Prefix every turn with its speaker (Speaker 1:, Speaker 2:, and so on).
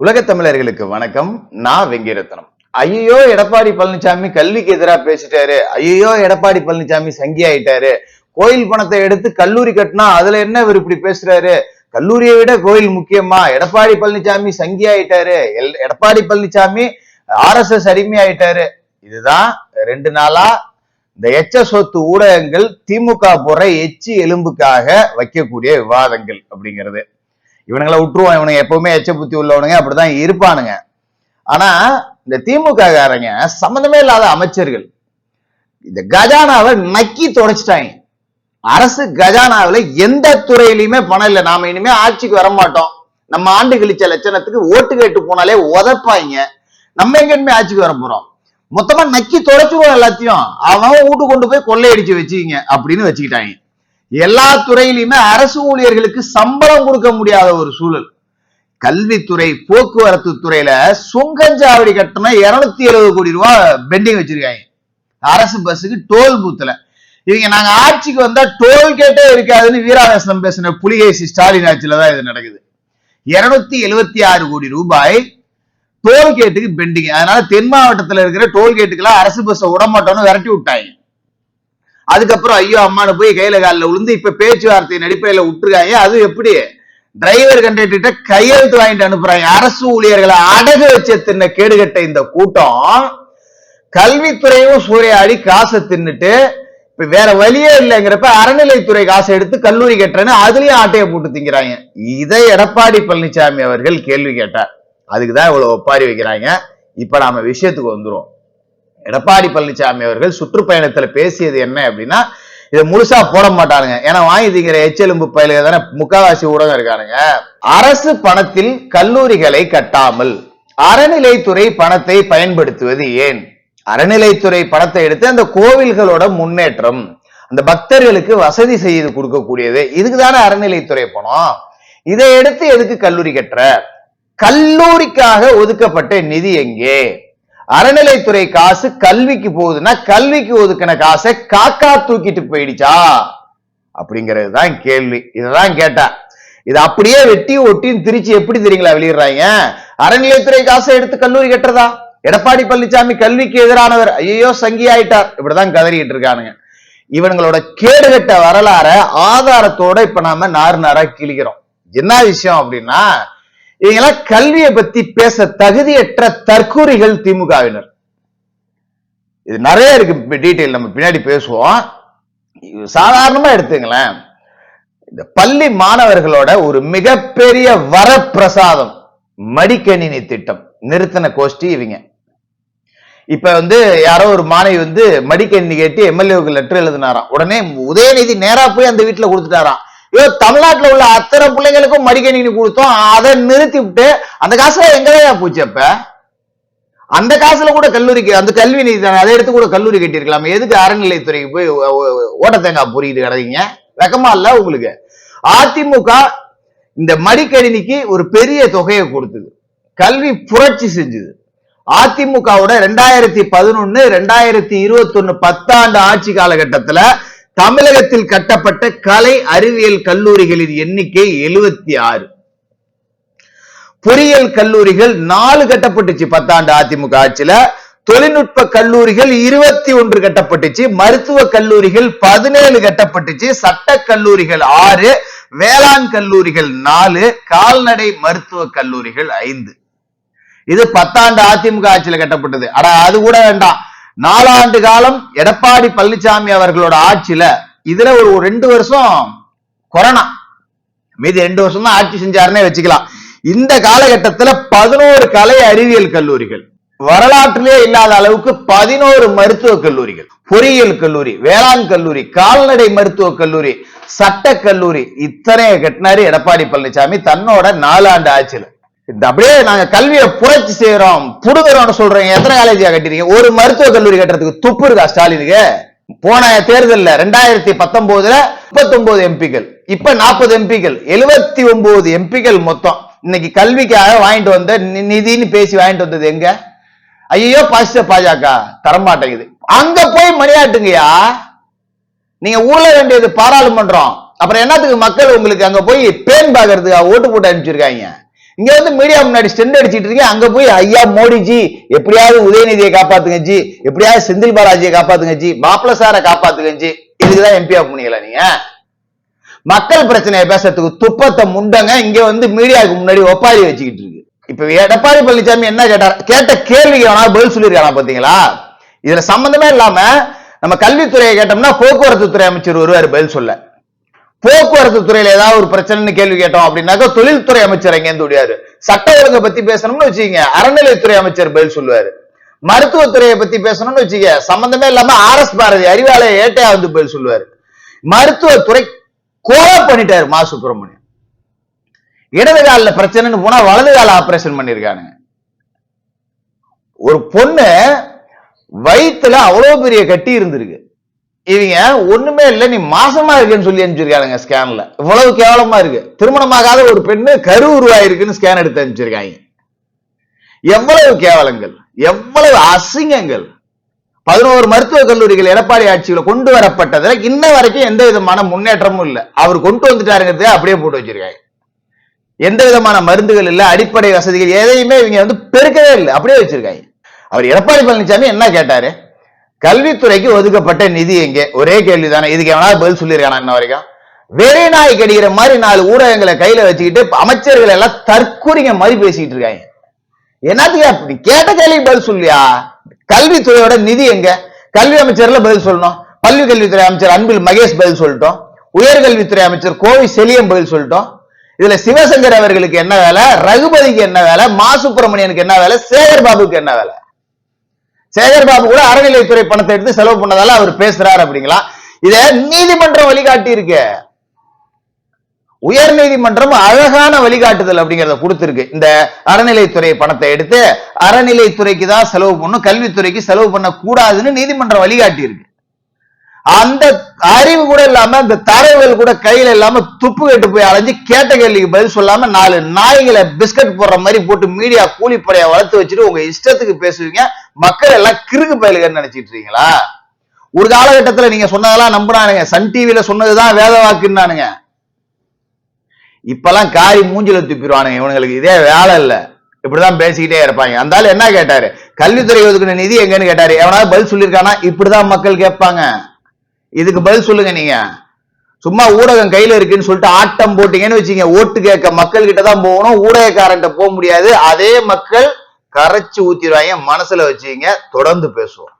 Speaker 1: உலகத் தமிழர்களுக்கு வணக்கம். நான் வெங்கிரத்னம். ஐயோ எடப்பாடி பழனிசாமி கல்விக்கு எதிரா பேசிட்டாரு. ஐயோ எடப்பாடி பழனிசாமி சங்கி ஆயிட்டாரு. கோயில் பணத்தை எடுத்து கல்லூரி கட்டினா அதுல என்ன இவர் இப்படி பேசுறாரு? கல்லூரியை விட கோயில் முக்கியமா? எடப்பாடி பழனிசாமி சங்கி ஆயிட்டாரு. L- Edappadi Palaniswami R S S அடிமை ஆயிட்டாரு. இதுதான் ரெண்டு நாளா இந்த எச்ச சொத்து ஊடகங்கள் திமுக போற எச்சி எலும்புக்காக வைக்கக்கூடிய விவாதங்கள் அப்படிங்கிறது. இவனுங்களை விட்டுருவோம் இவனுங்க எப்பவுமே எச்ச புத்தி உள்ளவனுங்க அப்படிதான் இருப்பானுங்க. ஆனா இந்த திமுக காரங்க சம்மந்தமே இல்லாத அமைச்சர்கள் இந்த கஜானாவை நக்கி தொடச்சிட்டாங்க. அரசு கஜானாவுல எந்த துறையிலையுமே பணம் இல்லை. நாம இனிமே ஆட்சிக்கு வர மாட்டோம். நம்ம ஆண்டு கழிச்ச லட்சணத்துக்கு ஓட்டு கேட்டு போனாலே உதப்பாங்க. நம்ம எங்க இனிமே ஆட்சிக்கு வர போறோம்? மொத்தமா நக்கி தொலைச்சிருவோம் எல்லாத்தையும். அவன் வீட்டு கொண்டு போய் கொள்ளையடிச்சு வச்சுக்கிங்க அப்படின்னு வச்சுக்கிட்டாங்க. எல்லா துறையிலுமே அரசு ஊழியர்களுக்கு சம்பளம் கொடுக்க முடியாத ஒரு சூழல். கல்வித்துறை போக்குவரத்து துறையில சுங்கஞ்சாவடி கட்டணம் இருநூத்தி எழுபது கோடி ரூபாய் பெண்டிங் வச்சிருக்காங்க. அரசு பஸ்ஸுக்கு டோல் பூத்துல இவங்க நாங்க ஆட்சிக்கு வந்தா டோல் கேட்டே இருக்காதுன்னு வீராவேசனம் பேசின புலிகேசி ஸ்டாலின் ஆட்சியில தான் இது நடக்குது. இருநூத்தி எழுபத்தி ஆறு கோடி ரூபாய் டோல்கேட்டுக்கு பெண்டிங் அதனால தென் மாவட்டத்தில் இருக்கிற டோல்கேட்டுக்கெல்லாம் அரசு பஸ்ஸை விட மாட்டோம்னு விரட்டி விட்டாங்க. அதுக்கப்புறம் ஐயோ அம்மானு போய் கையில காலில் விழுந்து இப்ப பேச்சுவார்த்தையின் அடிப்படையில விட்டுருக்காங்க. அது எப்படி? டிரைவர் கண்டக்டர்கிட்ட கையெழுத்து வாங்கிட்டு அனுப்புறாங்க. அரசு ஊழியர்களை அடகு வச்ச தின்ன கேடுகட்ட இந்த கூட்டம். கல்வித்துறையும் சூறையாடி காசை தின்னுட்டு இப்ப வேற வழியே இல்லைங்கிறப்ப அறநிலைத்துறை காசை எடுத்து கல்லூரி கட்டுறேன்னு அதுலயும் ஆட்டையை போட்டு திங்கிறாங்க. இதை எடப்பாடி பழனிசாமி அவர்கள் கேள்வி கேட்டார். அதுக்குதான் இவ்வளவு ஒப்பாரி வைக்கிறாங்க. இப்ப நாம விஷயத்துக்கு வந்துடும் எடப்பாடி பழனிசாமி அவர்கள் சுற்றுப்பயணத்துல பேசியது என்ன அப்படின்னா இதை முழுசா போட மாட்டானுங்க. ஏன்னா வாங்கி திங்கிற எச்செலும்பு பயில தானே முக்காவாசி ஊடகம் இருக்கானுங்க. அரசு பணத்தில் கல்லூரிகளை கட்டாமல் அறநிலைத்துறை பணத்தை பயன்படுத்துவது ஏன்? அறநிலைத்துறை பணத்தை எடுத்து அந்த கோவில்களோட முன்னேற்றம் அந்த பக்தர்களுக்கு வசதி செய்து கொடுக்கக்கூடியது. இதுக்கு தானே அறநிலைத்துறை பணம் இதை எடுத்து எதுக்கு கல்லூரி கட்டுற? கல்லூரிக்காக ஒதுக்கப்பட்ட நிதி எங்கே? அறநிலைத்துறை காசு கல்விக்கு போகுதுன்னா கல்விக்கு ஒதுக்கின காசை காக்கா தூக்கிட்டு போயிடுச்சா? அப்படிங்கிறது தான் கேள்வி. இதுதான் கேட்டா. இது அப்படியே வெட்டி ஒட்டின்னு திருச்சி எப்படி தெரியுங்களா வெளியிடுறாங்க? அறநிலைத்துறை காசை எடுத்து கல்லூரி கட்டுறதா? எடப்பாடி பழனிசாமி கல்விக்கு எதிரானவர். ஐயோ சங்கி ஆயிட்டார். இப்படிதான் கதறிட்டு இருக்கானுங்க. இவங்களோட கேடுகட்ட வரலாற ஆதாரத்தோட இப்ப நாம நார் நாரா கிழிக்கிறோம். என்ன விஷயம் அப்படின்னா இவங்கெல்லாம் கல்வியை பத்தி பேச தகுதியற்ற தற்கூறிகள் திமுகவினர். இது நிறைய இருக்கு டீட்டெயில் நம்ம பின்னாடி பேசுவோம். இது சாதாரணமா எடுத்துங்களேன். இந்த பள்ளி மாணவர்களோட ஒரு மிகப்பெரிய வரப்பிரசாதம் மடிக்கணினி திட்டம் நிறுத்தின கோஷ்டி இவங்க. இப்ப வந்து யாரோ ஒரு மாணவி வந்து மடிக்கணினி கேட்டு எம்எல்ஏவுக்கு லெட்டர் எழுதினாராம். உடனே உதயநிதி நேரா போய் அந்த வீட்டுல கொடுத்துட்டாராம். ஐயோ தமிழ்நாட்டுல உள்ள அத்தனை பிள்ளைங்களுக்கும் மடிக்கணினி கொடுத்தோம். அதை நிறுத்தி விட்டு அந்த காசுல எங்கதையா போச்சு அப்ப? அந்த காசுல கூட கல்லூரிக்கு அந்த கல்வி நிதி தானே அதை எடுத்து கூட கல்லூரி கட்டியிருக்கலாம். எதுக்கு அறநிலைத்துறைக்கு போய் ஓட்ட தேங்காய் பொறிக்கிட்டு கிடக்கீங்க வெக்கமா இல்ல உங்களுக்கு. அதிமுக இந்த மடிக்கணினிக்கு ஒரு பெரிய தொகையை கொடுத்தது. கல்வி புரட்சி செஞ்சது. அதிமுகவோட ரெண்டாயிரத்தி பதினொன்னு ரெண்டாயிரத்தி இருபத்தி ஒன்னு பத்தாண்டு ஆட்சி காலகட்டத்துல தமிழகத்தில் கட்டப்பட்ட கலை அறிவியல் கல்லூரிகளின் எண்ணிக்கை எழுபத்தி ஆறு. பொறியியல் கல்லூரிகள் நாலு கட்டப்பட்டுச்சு பத்தாண்டு அதிமுக ஆட்சியில. தொழில்நுட்ப கல்லூரிகள் இருபத்தி ஒன்று கட்டப்பட்டுச்சு. மருத்துவ கல்லூரிகள் பதினேழு கட்டப்பட்டுச்சு. சட்ட கல்லூரிகள் ஆறு வேளாண் கல்லூரிகள் நாலு கால்நடை மருத்துவ கல்லூரிகள் ஐந்து. இது பத்தாண்டு அதிமுக ஆட்சியில கட்டப்பட்டது. ஆனா அது கூட வேண்டாம். நாலாண்டு காலம் எடப்பாடி பழனிசாமி அவர்களோட ஆட்சியில இதுல ஒரு ரெண்டு வருஷம் கொரோனா. மீதி ரெண்டு வருஷம் தான் ஆட்சி செஞ்சாருன்னே வச்சுக்கலாம். இந்த காலகட்டத்துல பதினோரு கலை அறிவியல் கல்லூரிகள் வரலாற்றிலே இல்லாத அளவுக்கு பதினோரு மருத்துவ கல்லூரிகள் பொறியியல் கல்லூரி வேளாண் கல்லூரி கால்நடை மருத்துவ கல்லூரி சட்ட கல்லூரி இத்தனை கட்டினாரு எடப்பாடி பழனிசாமி தன்னோட நாலாண்டு ஆட்சியில. இந்த அப்படியே நாங்க கல்வியை புரட்சி செய்யறோம் புடுங்குறோம்னு சொல்றீங்க. எத்தனை காலேஜா கட்டிருக்கீங்க? ஒரு மருத்துவ கல்லூரி கட்டுறதுக்கு துப்பு இருக்கா ஸ்டாலினுக்கு? போன தேர்தல்ல ரெண்டாயிரத்தி பத்தொன்பதுல முப்பத்தி ஒன்பது எம்பிக்கள் இப்ப நாற்பது எம்பிக்கள் எழுபத்தி ஒன்பது எம்பிக்கள் மொத்தம். இன்னைக்கு கல்விக்காக வாங்கிட்டு வந்த நி- நிதின்னு பேசி வாங்கிட்டு வந்தது எங்க? ஐயோ பாசிட்ட பாஜக தரமாட்டேங்குது. அங்க போய் மணியாட்டுங்கய்யா. நீங்க ஊர்ல வேண்டியது பாராளுமன்றம். அப்புறம் என்னத்துக்கு மக்கள் உங்களுக்கு அங்க போய் பேன் பாக்குறதுக்கு ஓட்டு போட்டு அனுப்பிச்சிருக்காங்க? இங்க வந்து மீடியா முன்னாடி ஸ்டெண்ட் அடிச்சிட்டு இருக்கீங்க. அங்க போய் ஐயா மோடிஜி எப்படியாவது உதயநிதியை காப்பாத்துங்க ஜி. எப்படியாவது செந்தில் பாலாஜியை காப்பாத்துங்க ஜி. மாப்பிள சாரை காப்பாத்துங்க ஜி. இதுக்குதான் எம்பியா போனீங்களா நீங்க? மக்கள் பிரச்சனையை பேசுறதுக்கு துப்பத்தை முண்டங்க இங்க வந்து மீடியாவுக்கு முன்னாடி ஒப்பாரி வச்சுக்கிட்டு இருக்கு. இப்ப எடப்பாடி பழனிசாமி என்ன கேட்டார்? கேட்ட கேள்விக்கு வேணா பதில் சொல்லியிருக்கானா பாத்தீங்களா? இதுல சம்பந்தமே இல்லாம நம்ம கல்வித்துறையை கேட்டோம்னா போக்குவரத்து துறை அமைச்சர் ஒருவர் பதில் சொல்ல. போக்குவரத்து துறையில ஏதாவது ஒரு பிரச்சனைன்னு கேள்வி கேட்டோம் அப்படின்னாக்கா தொழில்துறை அமைச்சர் எங்க இருந்து சட்ட ஒழுங்கை பத்தி பேசணும்னு வச்சுக்கீங்க. அறநிலையத்துறை அமைச்சர் பதில் சொல்லுவாரு. மருத்துவத்துறையை பத்தி பேசணும்னு வச்சுக்க சம்பந்தமே இல்லாம ஆர் எஸ் பாரதி அறிவாலய ஏட்டையா வந்து பதில் சொல்லுவாரு. மருத்துவத்துறை கோலா பண்ணிட்டாரு மா சுப்பிரமணியம் இடது காலில் பிரச்சனைன்னு போனா வலது கால ஆபரேஷன் பண்ணிருக்கானுங்க. ஒரு பொண்ணு வயித்துல அவ்வளவு பெரிய கட்டி இருந்திருக்கு. இவங்க ஒண்ணுமே இல்ல நீ மாசமா இருக்குன்னு சொல்லி அனுப்பிச்சிருக்காங்க ஸ்கேன்ல இவ்வளவு கேவலமா இருக்கு. திருமணமாகாத ஒரு பெண்ணு கரு உருவாயிருக்குன்னு ஸ்கேன் எடுத்து அனுப்பிச்சிருக்காங்க. எவ்வளவு கேவலங்கள் எவ்வளவு அசிங்கங்கள். பதினோரு மருத்துவக் கல்லூரிகள் எடப்பாடி ஆட்சியில் கொண்டு வரப்பட்டதுல இன்ன வரைக்கும் எந்த விதமான முன்னேற்றமும் இல்ல. அவர் கொண்டு வந்துட்டாருங்கிறத அப்படியே போட்டு வச்சிருக்காங்க. எந்த விதமான மருந்துகள் இல்ல அடிப்படை வசதிகள் எதையுமே இவங்க வந்து பெருக்கவே இல்லை. அப்படியே வச்சிருக்காங்க. அவர் எடப்பாடி பழனிசாமி என்ன கேட்டாரு? கல்வித்துறைக்கு ஒதுக்கப்பட்ட நிதி எங்கே? ஒரே கேள்விதானே. இதுக்கு எவனாவது பதில் சொல்லியிருக்கானா இன்ன வரைக்கும்? வெறி நாய் கடிக்கிற மாதிரி நாலு ஊடகங்களை கையில வச்சுக்கிட்டு அமைச்சர்கள் எல்லாம் தற்கூறிங்க மாதிரி பேசிக்கிட்டு இருக்காங்க. என்னத்துக்கு அப்படி கேட்ட கேள்விக்கு பதில் சொல்லியா? கல்வித்துறையோட நிதி எங்க? கல்வி அமைச்சர்ல பதில் சொல்லணும். பள்ளி கல்வித்துறை அமைச்சர் அன்பில் மகேஷ் பதில் சொல்லட்டும். உயர்கல்வித்துறை அமைச்சர் கோவி செலியம் பதில் சொல்லட்டும். இதுல சிவசங்கர் அவர்களுக்கு என்ன வேலை? ரகுபதிக்கு என்ன வேலை? மா சுப்பிரமணியனுக்கு என்ன வேலை? சேகர் பாபுக்கு என்ன வேலை? சேகர் பாபு கூட அறநிலைத்துறை பணத்தை எடுத்து செலவு பண்ணதால அவர் பேசுறாரு அப்படிங்களா? இத நீதிமன்றம் வழிகாட்டி இருக்கு உயர் நீதிமன்றம் அழகான வழிகாட்டுதல் அப்படிங்கறத கொடுத்திருக்கு. இந்த அறநிலைத்துறை பணத்தை எடுத்து அறநிலைத்துறைக்கு தான் செலவு பண்ணும் கல்வித்துறைக்கு செலவு பண்ண கூடாதுன்னு நீதிமன்றம் வழிகாட்டி இருக்கு அந்த அறிவு கூட இல்லாம அந்த தரவுகள் கூட கையில இல்லாம துப்பு கட்டு போய் அலைஞ்சு கேட்ட கேள்விக்கு பதில் சொல்லாம நாலு நாய்களை பிஸ்கட் போடுற மாதிரி போட்டு மீடியா கூலிப்படையை வளர்த்து வச்சுட்டு உங்க இஷ்டத்துக்கு பேசுவீங்க. மக்கள் எல்லாம் கிறுக்கு பயலுகன்னு நினைச்சிட்டு இருக்கீங்களா? ஒரு காலகட்டத்துல நீங்க சொன்னதெல்லாம் நம்புனானுங்க. சன் டிவில சொன்னதுதான் வேத வாக்குன்னானுங்க. இப்பெல்லாம் காரி மூஞ்சில துப்பிடுவானுங்க. இவனுங்களுக்கு இதே வேலை இல்ல. இப்படிதான் பேசிக்கிட்டே இருப்பாங்க. அந்த என்ன கேட்டாரு? கல்வித்துறை ஒதுக்கின நிதி எங்கன்னு கேட்டாரு. எவனாவது பதில் சொல்லியிருக்கானா? இப்படிதான் மக்கள் கேட்பாங்க. இதுக்கு பதில் சொல்லுங்க நீங்க. சும்மா ஊடகம் கையில இருக்குன்னு சொல்லிட்டு ஆட்டம் போட்டீங்கன்னு வச்சீங்க ஓட்டு கேட்க மக்கள் கிட்ட தான் போகணும். ஊடகக்காரன்ட்ட போக முடியாது. அதே மக்கள் கரைச்சு ஊத்திடுவாங்க. மனசுல வச்சுங்க தொடர்ந்து பேசுவோம்.